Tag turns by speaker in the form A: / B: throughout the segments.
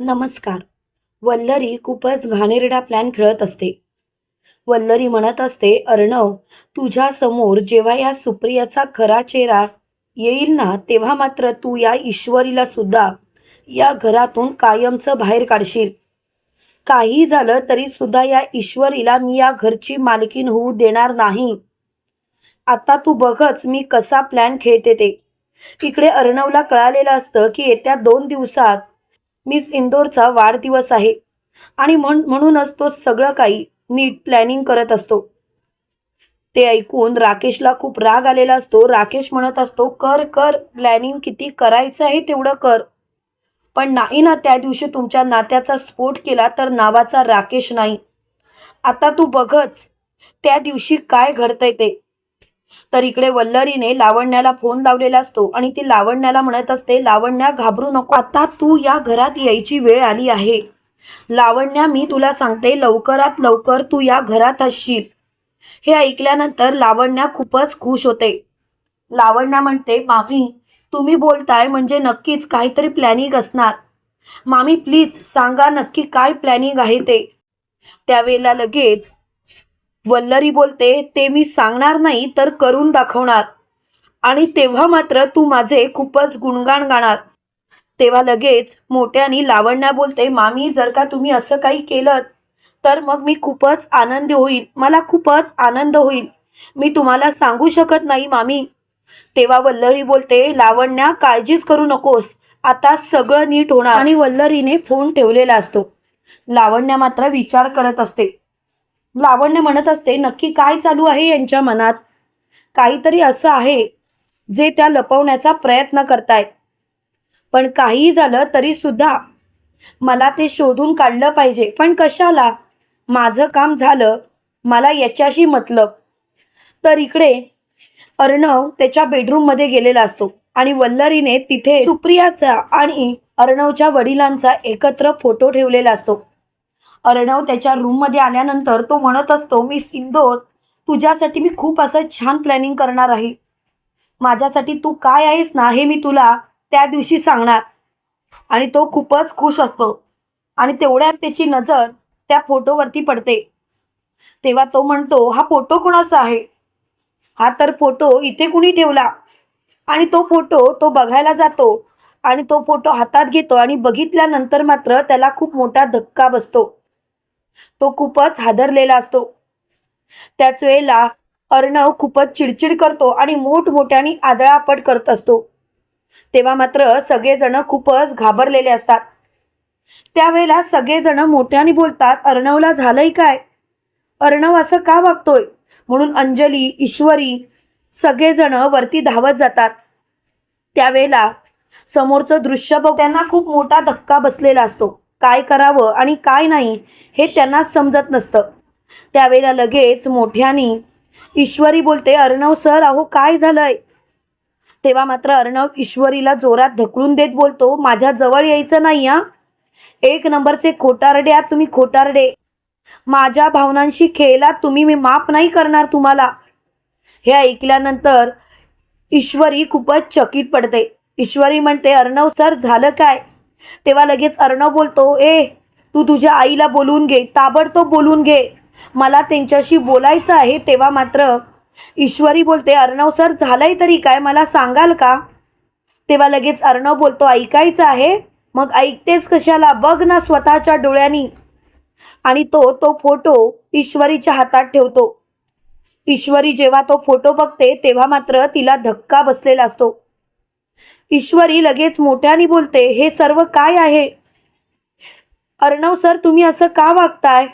A: नमस्कार. वल्लरी खूपच घाणेरडा प्लॅन खेळत असते. वल्लरी म्हणत असते अर्णव तुझ्यासमोर जेव्हा या सुप्रियाचा खरा चेहरा येईल ना तेव्हा मात्र तू या ईश्वरीला सुद्धा या घरातून कायमचं बाहेर काढशील. काही झालं तरी सुद्धा या ईश्वरीला मी या घरची मालकीन होऊ देणार नाही. आता तू बघच मी कसा प्लॅन खेळते ते. इकडे अर्णवला कळालेलं असतं की येत्या दोन दिवसात मिस इंदोरचा वाढदिवस आहे. आणि म्हण म्हणूनच तो सगळं काही नीट प्लॅनिंग करत असतो. ते ऐकून राकेशला खूप राग आलेला असतो. राकेश म्हणत असतो कर कर प्लॅनिंग किती करायचं आहे तेवढं कर. पण नाही ना त्या दिवशी तुमच्या नात्याचा स्फोट केला तर नावाचा राकेश नाही. आता तू बघच त्या दिवशी काय घडतंय ते. तर इकडे वल्लरीने लावण्याला फोन लावलेला असतो आणि ती लावण्याला म्हणत असते लावण्या घाबरू नको. आता तू या घरात यायची वेळ आली आहे. लावण्या मी तुला सांगते लवकरात लवकर तू या घरात असशील. हे ऐकल्यानंतर लावण्या खूपच खुश होते. लावण्या म्हणते मामी तुम्ही बोलताय म्हणजे नक्कीच काहीतरी प्लॅनिंग असणार. मामी प्लीज सांगा नक्की काय प्लॅनिंग आहे ते. त्यावेळेला लगेच वल्लरी बोलते ते मी सांगणार नाही तर करून दाखवणार. आणि तेव्हा मात्र तू माझे खूपच गुणगान गाणार. तेव्हा लगेच मोठ्यानी लावण्या बोलते मामी जर का तुम्ही असं काही केलं तर मग मी खूपच आनंदी होईल मला खूपच आनंद होईल. मी तुम्हाला सांगू शकत नाही मामी. तेव्हा वल्लरी बोलते लावण्या काळजीच करू नकोस. आता सगळं नीट होणार. आणि वल्लरीने फोन ठेवलेला असतो. लावण्या मात्र विचार करत असते. लावण्य म्हणत असते नक्की काय चालू आहे यांच्या मनात? काहीतरी असं आहे जे त्या लपवण्याचा प्रयत्न करतायत. पण काहीही झालं तरी सुद्धा मला ते शोधून काढलं पाहिजे. पण कशाला? माझं काम झालं. मला याच्याशी मतलब. तर इकडे अर्णव त्याच्या बेडरूममध्ये गेलेला असतो आणि वल्लरीने तिथे सुप्रियाचा आणि अर्णवच्या वडिलांचा एकत्र फोटो ठेवलेला असतो. अर्णव त्याच्या रूममध्ये आल्यानंतर तो म्हणत असतो मी इंदोर तुझ्यासाठी मी खूप असं छान प्लॅनिंग करणार आहे. माझ्यासाठी तू काय आहेस ना हे मी तुला त्या दिवशी सांगणार. आणि तो खूपच खुश असतो. आणि तेवढ्यात त्याची नजर त्या फोटोवरती पडते. तेव्हा तो म्हणतो हा फोटो कोणाचा आहे? हा तर फोटो इथे कुणी ठेवला? आणि तो फोटो तो बघायला जातो आणि तो फोटो हातात घेतो आणि बघितल्यानंतर मात्र त्याला खूप मोठा धक्का बसतो. तो खूपच हादरलेला असतो. त्याच वेळेला अर्णव खूपच चिडचिड करतो आणि मोठमोठ्याने आदळापट करत असतो. तेव्हा मात्र सगळेजण खूपच घाबरलेले असतात. त्यावेळेला सगळेजण मोठ्याने बोलतात अर्णवला झालंय काय? अर्णव असं का वागतोय? म्हणून अंजली ईश्वरी सगळेजण वरती धावत जातात. त्यावेळेला समोरचं दृश्य बघ त्यांना खूप मोठा धक्का बसलेला असतो. काय करावं आणि काय नाही हे त्यांना समजत नसतं. त्यावेळेला लगेच मोठ्यानी ईश्वरी बोलते अर्णव सर अहो काय झालंय? तेव्हा मात्र अर्णव ईश्वरीला जोरात ढकलून देत बोलतो माझ्या जवळ यायचं नाही हा. एक नंबरचे खोटारडे आहात तुम्ही खोटारडे. माझ्या भावनांशी खेळला तुम्ही मी माफ नाही करणार तुम्हाला. हे ऐकल्यानंतर ईश्वरी खूपच चकित पडते. ईश्वरी म्हणते अर्णव सर झालं काय? तेव्हा लगेच अर्णव बोलतो ए तू तुझ्या आईला बोलवून घे ताबडतोब बोलवून घे. मला त्यांच्याशी बोलायचं आहे. तेव्हा मात्र ईश्वरी बोलते अर्णव सर झालंय तरी काय? मला सांगाल का? तेव्हा लगेच अर्णव बोलतो ऐकायचं आहे. मग ऐकतेस कशाला? बघ ना स्वतःच्या डोळ्यांनी. आणि तो तो फोटो ईश्वरीच्या हातात ठेवतो. ईश्वरी जेव्हा तो फोटो बघते तेव्हा मात्र तिला धक्का बसलेला असतो. ईश्वरी लगेच मोठ्याने बोलते हे सर्व काय आहे? अर्णव सर तुम्ही असं का वागताय?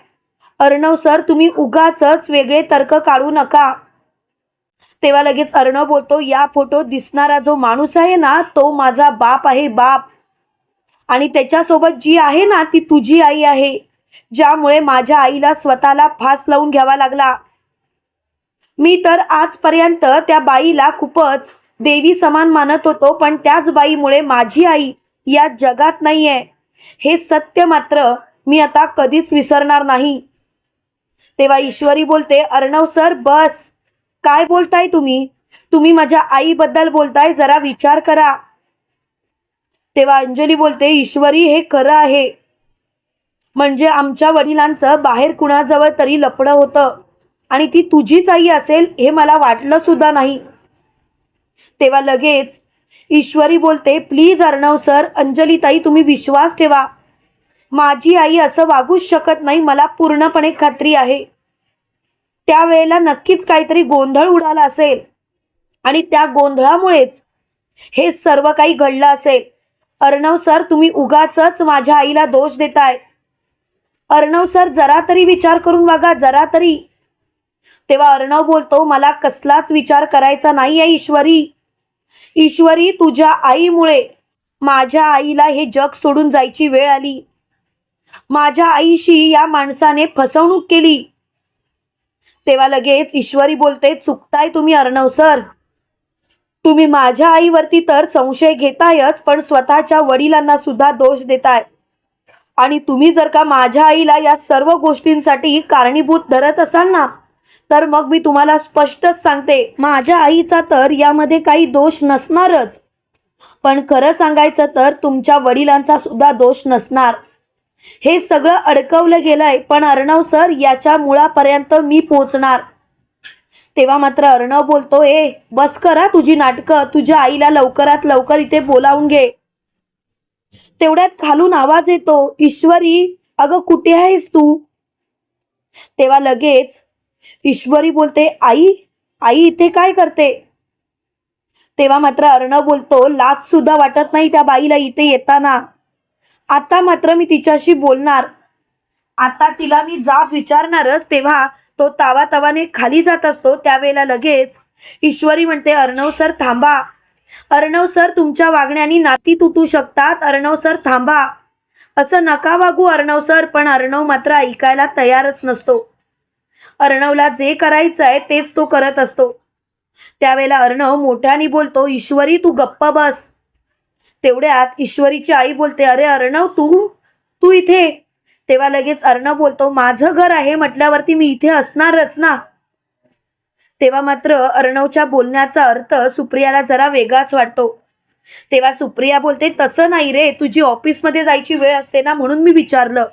A: अर्णव सर तुम्ही उगाच वेगळे तर्क काढू नका. तेव्हा लगेच अर्णव बोलतो या फोटोत दिसणारा जो माणूस आहे ना तो माझा बाप आहे बाप. आणि त्याच्यासोबत जी आहे ना ती तुझी आई आहे ज्यामुळे माझ्या आईला स्वतःला फास लावून घ्यावा लागला. मी तर आजपर्यंत त्या बाईला खूपच देवी समान मानत होतो पण त्याच बाईमुळे माझी आई या जगात नाहीये. हे सत्य मात्र मी आता कधीच विसरणार नाही. तेव्हा ईश्वरी बोलते अर्णव सर बस. काय बोलताय तुम्ही? तुम्ही माझ्या आईबद्दल बोलताय जरा विचार करा. तेव्हा अंजली बोलते ईश्वरी हे खरं आहे. म्हणजे आमच्या वडिलांचं बाहेर कुणाजवळ तरी लपडं होतं आणि ती तुझीच आई असेल हे मला वाटलं सुद्धा नाही. तेव्हा लगेच ईश्वरी बोलते प्लीज अर्णव सर अंजलीताई तुम्ही विश्वास ठेवा. माझी आई असं वागूच शकत नाही मला पूर्णपणे खात्री आहे. त्यावेळेला नक्कीच काहीतरी गोंधळ उडाला असेल. आणि त्या गोंधळामुळेच हे सर्व काही घडलं असेल. अर्णव सर तुम्ही उगाच माझ्या आईला दोष देताय. अर्णव सर जरा तरी विचार करून बघा जरा तरी. तेव्हा अर्णव बोलतो मला कसलाच विचार करायचा नाही आहे ईश्वरी. ईश्वरी तुझ्या आईमुळे माझ्या आईला हे जग सोडून जायची वेळ आली. माझ्या आईशी या माणसाने फसवणूक केली. तेव्हा लगेच ईश्वरी बोलते चुकताय तुम्ही अर्णव सर तुम्ही माझ्या आईवरती तर संशय घेतायच पण स्वतःच्या वडिलांना सुद्धा दोष देताय. आणि तुम्ही जर का माझ्या आईला या सर्व गोष्टींसाठी कारणीभूत धरत असाल ना तर मग मी तुम्हाला स्पष्टच सांगते. माझ्या आईचा तर यामध्ये काही दोष नसणारच. पण खरं सांगायचं तर तुमच्या वडिलांचा सुद्धा दोष नसणार. हे सगळं अडकवलं गेलंय पण अर्णव सर याच्या मुळापर्यंत मी पोचणार. तेव्हा मात्र अर्णव बोलतो ए बस करा तुझी नाटकं तुझ्या आईला लवकरात लवकर इथे बोलावून घे. तेवढ्यात खालून आवाज येतो ईश्वरी अगं कुठे आहेस तू? तेव्हा लगेच ईश्वरी बोलते आई आई इथे काय करते? तेव्हा मात्र अर्णव बोलतो लाच सुद्धा वाटत नाही त्या बाईला इथे येताना. आता मात्र मी तिच्याशी बोलणार. आता तिला मी जाब विचारणारच. तेव्हा तो तावा तवाने खाली जात असतो त्यावेळेला लगेच ईश्वरी म्हणते अर्णव सर थांबा. अर्णव सर तुमच्या वागण्याने नाती तुटू शकतात. अर्णव सर थांबा. असं नका वागू अर्णव सर पण अर्णव मात्र ऐकायला तयारच नसतो. अर्णवला जे करायचं आहे तेच तो करत असतो. त्यावेळेला अर्णव मोठ्याने बोलतो ईश्वरी तू गप्प बस. तेवढ्यात ईश्वरीची आई बोलते अरे अर्णव तू तू इथे. तेव्हा लगेच अर्णव बोलतो माझं घर आहे म्हटल्यावरती मी इथे असणारच ना. तेव्हा मात्र अर्णवच्या बोलण्याचा अर्थ सुप्रियाला जरा वेगळाच वाटतो. तेव्हा सुप्रिया बोलते तसं नाही रे तुझी ऑफिसमध्ये जायची वेळ असते ना म्हणून मी विचारलं.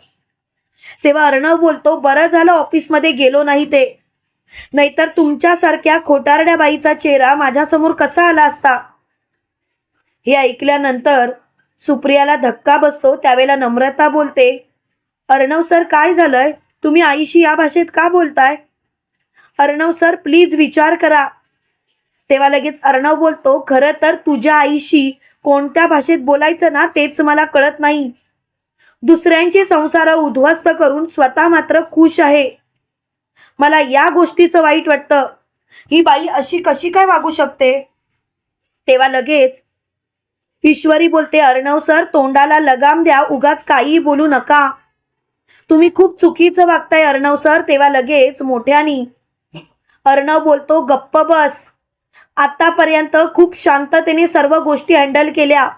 A: तेव्हा अर्णव बोलतो बरं झालं ऑफिसमध्ये गेलो नाही ते. नाहीतर तुमच्यासारख्या खोटारड्या बाईचा चेहरा माझ्यासमोर कसा आला असता? हे ऐकल्यानंतर सुप्रियाला धक्का बसतो त्यावेळेला नम्रता बोलते अर्णव सर काय झालंय? तुम्ही आईशी या भाषेत का बोलताय? अर्णव सर प्लीज विचार करा. तेव्हा लगेच अर्णव बोलतो खरं तर तुझ्या आईशी कोणत्या भाषेत बोलायचं ना तेच मला कळत नाही. दुसऱ्यांची संसार उद्ध्वस्त करून स्वतः मात्र खुश आहे. मला या गोष्टीचं वाईट वाटतं. ही बाई अशी कशी काय वागू शकते? तेव्हा लगेच ईश्वरी बोलते अर्णव सर तोंडाला लगाम द्या उगाच काही बोलू नका. तुम्ही खूप चुकीचं वागताय अर्णव सर तेव्हा लगेच मोठ्यानी अर्णव बोलतो गप्प बस. आतापर्यंत खूप शांततेने सर्व गोष्टी हँडल केल्या.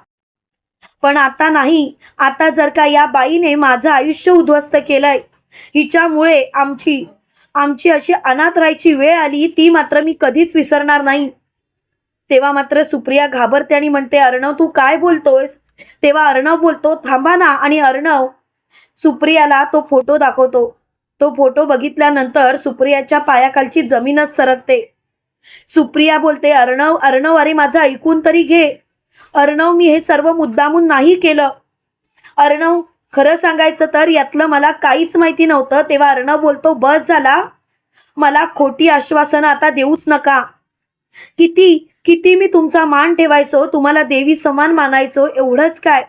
A: पण आता नाही. आता जर का या बाईने माझं आयुष्य उद्ध्वस्त केलंय हिच्यामुळे आमची आमची अशी अनाथ राहायची वेळ आली ती मात्र मी कधीच विसरणार नाही. तेव्हा मात्र सुप्रिया घाबरते आणि म्हणते अर्णव तू काय बोलतोयस? तेव्हा अर्णव बोलतो थांबा ना. आणि अर्णव सुप्रियाला तो फोटो दाखवतो. तो फोटो बघितल्यानंतर सुप्रियाच्या पायाखालची जमीनच सरकते. सुप्रिया बोलते अर्णव अर्णव अरे माझं ऐकून तरी घे. अर्णव मी हे सर्व मुद्दामून नाही केलं. अर्णव खरं सांगायचं तर यातलं मला काहीच माहिती नव्हतं. तेव्हा अर्णव बोलतो बस झाला. मला खोटी आश्वासनं आता देऊच नका. किती किती मी तुमचा मान ठेवायचो तुम्हाला देवी समान मानायचो एवढंच काय?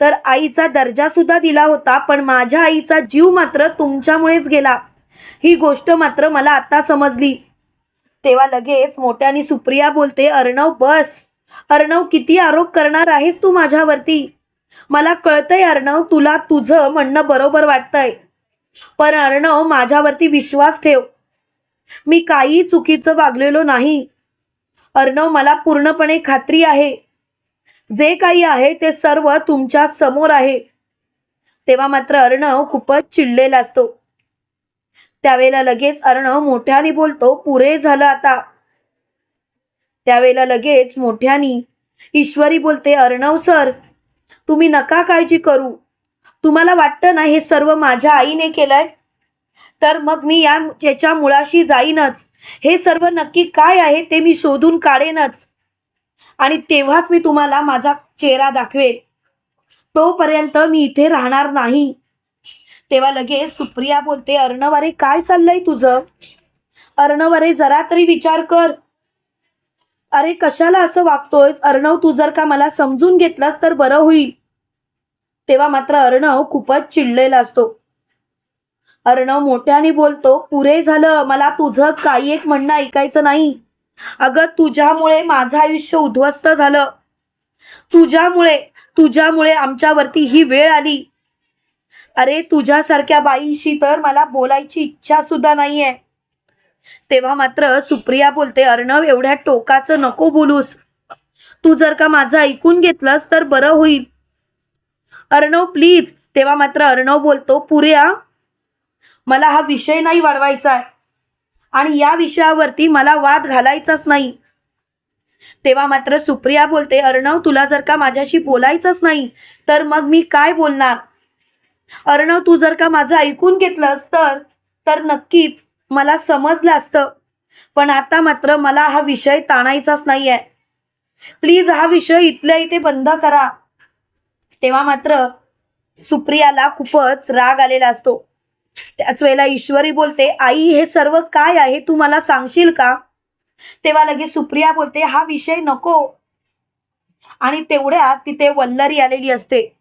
A: तर आईचा दर्जा सुद्धा दिला होता पण माझ्या आईचा जीव मात्र तुमच्यामुळेच गेला. ही गोष्ट मात्र मला आता समजली. तेव्हा लगेच मोठ्याने सुप्रिया बोलते अर्णव बस. अर्णव किती आरोप करणार आहेस तू माझ्यावरती? मला कळतंय अर्णव तुला तुझं म्हणणं बरोबर वाटतंय. पण अर्णव माझ्यावरती विश्वास ठेव. मी काही चुकीचं वागलेलो नाही. अर्णव मला पूर्णपणे खात्री आहे. जे काही आहे ते सर्व तुमच्यासमोर आहे. तेव्हा मात्र अर्णव खूपच चिडलेला असतो. त्यावेळेला लगेच अर्णव मोठ्याने बोलतो पुरे झालं आता. त्यावेळेला लगेच मोठ्यानी ईश्वरी बोलते अर्णव सर तुम्ही नका काळजी करू. तुम्हाला वाटतं ना हे सर्व माझ्या आईने केलंय? तर मग मी या याच्या मुळाशी जाईनच. हे सर्व नक्की काय आहे ते मी शोधून काढेनच. आणि तेव्हाच मी तुम्हाला माझा चेहरा दाखवेन. तोपर्यंत मी इथे राहणार नाही. तेव्हा लगेच सुप्रिया बोलते अर्णव अरे काय चाललंय तुझं? अर्णव अरे जरा तरी विचार कर. अरे कशाला असं वागतोयस? अर्णव तू जर का मला समजून घेतलास तर बरं होईल. तेव्हा मात्र अर्णव खूपच चिडलेला असतो. अर्णव मोठ्याने बोलतो पुरे झालं. मला तुझं काही एक म्हणणं ऐकायचं नाही. अगं तुझ्यामुळे माझं आयुष्य उद्ध्वस्त झालं. तुझ्यामुळे तुझ्यामुळे आमच्यावरती ही वेळ आली. अरे तुझ्यासारख्या बाईशी तर मला बोलायची इच्छा सुद्धा नाहीये. तेव्हा मात्र सुप्रिया बोलते अर्णव एवढ्या टोकाचं नको बोलूस. तू जर का माझं ऐकून घेतलंस तर बरं होईल. अर्णव प्लीज तेव्हा मात्र अर्णव बोलतो पुऱ्या मला हा विषय नाही वाढवायचा आहे आणि या विषयावरती मला वाद घालायचाच नाही. तेव्हा मात्र सुप्रिया बोलते अर्णव तुला जर का माझ्याशी बोलायचंच नाही तर मग मी काय बोलणार? अर्णव तू जर का माझं ऐकून घेतलंस तर तर नक्कीच मला समजलं असतं. पण आता मात्र मला हा विषय ताणायचाच नाही आहे प्लीज हा विषय इथल्या इथे बंद करा. तेव्हा मात्र सुप्रियाला खूपच राग आलेला असतो. त्याच वेळेला ईश्वरी बोलते आई हे सर्व काय आहे? तू मला सांगशील का? तेव्हा लगेच सुप्रिया बोलते हा विषय नको. आणि तेवढ्यात तिथे वल्लरी आलेली असते.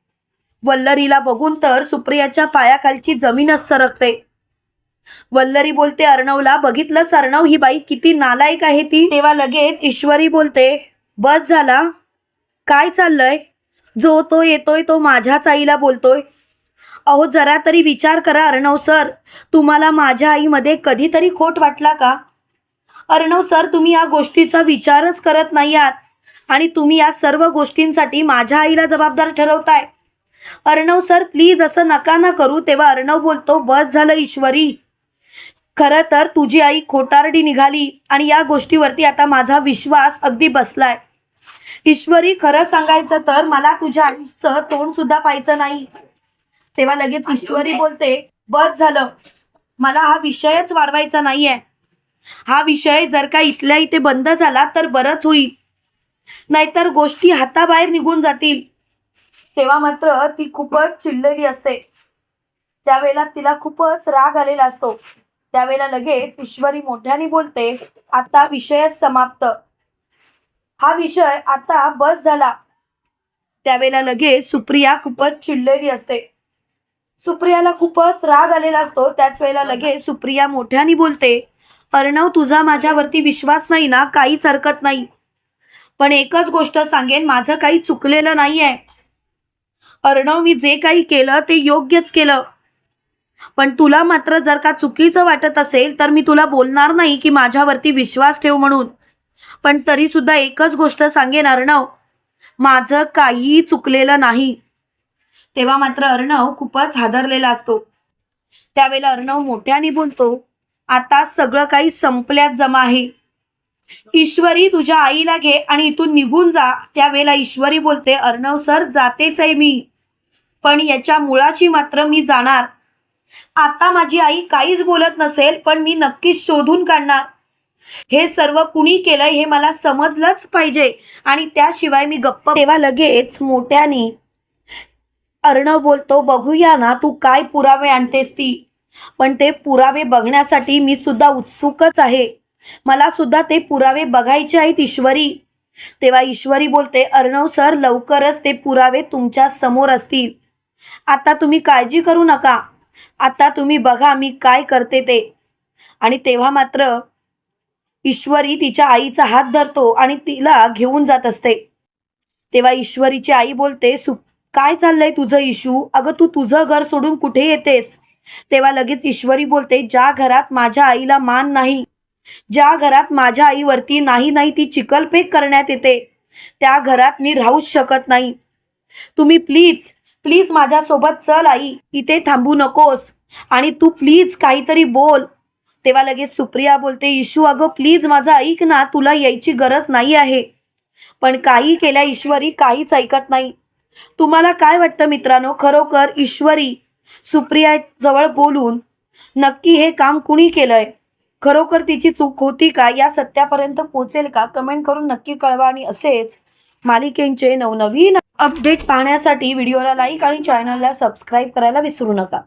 A: वल्लरीला बघून तर सुप्रियाच्या पायाखालची जमीनच सरकते. वल्लरी बोलते अर्णवला बघितलंस अर्णव ही बाई किती नालायक आहे ती. तेव्हा लगेच ईश्वरी बोलते बस झाला. काय चाललंय? जो तो येतोय तो माझ्याच आईला बोलतोय. अहो जरा तरी विचार करा अर्णव सर. तुम्हाला माझ्या आईमध्ये कधीतरी खोट वाटला का? अर्णव सर तुम्ही या गोष्टीचा विचारच करत नाही आहात आणि तुम्ही या सर्व गोष्टींसाठी माझ्या आईला जबाबदार ठरवताय. अर्णव सर प्लीज असं नका ना करू. तेव्हा अर्णव बोलतो बस झालं ईश्वरी. खरं तर तुझी आई खोटारडी निघाली आणि या गोष्टीवरती आता माझा विश्वास अगदी बसलाय. ईश्वरी खरं सांगायचं तर मला तुझ्या आईचं तोंड सुद्धा पाहायचं नाही. तेव्हा लगेच ईश्वरी बोलते बस झालं. मला हा विषयच वाढवायचा नाहीये. हा विषय जर का इथल्या इथे बंद झाला तर बरंच होईल. नाहीतर गोष्टी हाताबाहेर निघून जातील. तेव्हा मात्र ती खूपच चिडलेली असते. त्यावेळेला तिला खूपच राग आलेला असतो. त्यावेळेला लगेच ईश्वरी मोठ्याने बोलते आता विषय समाप्त. हा विषय आता बस झाला. त्यावेळेला लगेच सुप्रिया खूपच चिडलेली असते. सुप्रियाला खूपच राग आलेला असतो. त्याच वेळेला लगेच सुप्रिया मोठ्याने बोलते अर्णव तुझा माझ्यावरती विश्वास नाही ना काहीच हरकत नाही. पण एकच गोष्ट सांगेन माझं काही चुकलेलं नाहीये. अर्णव मी जे काही केलं ते योग्यच केलं. पण तुला मात्र जर का चुकीचं वाटत असेल तर मी तुला बोलणार नाही की माझ्यावरती विश्वास ठेव म्हणून. पण तरी सुद्धा एकच गोष्ट सांगेन अर्णव. माझं काहीही चुकलेलं नाही. तेव्हा मात्र अर्णव खूपच हादरलेला असतो. त्यावेळेला अर्णव मोठ्याने बोलतो आता सगळं काही संपल्यात जमा आहे. ईश्वरी तुझ्या आईला घे आणि इथून निघून जा. त्यावेळेला ईश्वरी बोलते अर्णव सर जातेच आहे मी. पण याच्या मुळाशी मात्र मी जाणार. आता माझी आई काहीच बोलत नसेल पण मी नक्कीच शोधून काढणार. हे सर्व कुणी केलंय हे मला समजलंच पाहिजे. आणि त्याशिवाय मी गप्प तेव्हा लगेच मोठ्याने अर्णव बोलतो बघूया ना तू काय पुरावे आणतेस ती. पण ते पुरावे बघण्यासाठी मी सुद्धा उत्सुकच आहे. मला सुद्धा ते पुरावे बघायचे आहेत ईश्वरी. तेव्हा ईश्वरी बोलते अर्णव सर लवकरच ते पुरावे तुमच्यासमोर असतील. आता तुम्ही काळजी करू नका. आता तुम्ही बघा मी काय करते ते. आणि तेव्हा मात्र ईश्वरी तिच्या आईचा हात धरतो आणि तिला घेऊन जात असते. तेव्हा ईश्वरीची आई बोलते सु काय चाललंय तुझं इशू अगं तू तुझं घर सोडून कुठे येतेस? तेव्हा लगेच ईश्वरी बोलते ज्या घरात माझ्या आईला मान नाही ज्या घरात माझ्या आईवरती नाही नाही ती चिकलपेक करण्यात येते. त्या घरात मी राहूच शकत नाही. तुम्ही प्लीज प्लीज माझ्यासोबत चल आई. इथे थांबू नकोस. आणि तू प्लीज काहीतरी बोल. तेव्हा लगेच सुप्रिया बोलते इशू अगं प्लीज माझं ऐक ना तुला यायची गरज नाही आहे. पण काही केल्या ईश्वरी काहीच ऐकत नाही. तुम्हाला काय वाटतं मित्रांनो? खरोखर ईश्वरी सुप्रिया जवळ बोलून नक्की हे काम कुणी केलंय? खरोखर तिची चूक होती का? या सत्यापर्यंत पोचेल का? कमेंट करून नक्की कळवा. आणि असेच मालिकेंचे नवनवीन अपडेट पाहण्यासाठी व्हिडिओला लाईक आणि चॅनलला सबस्क्राईब करायला विसरू नका.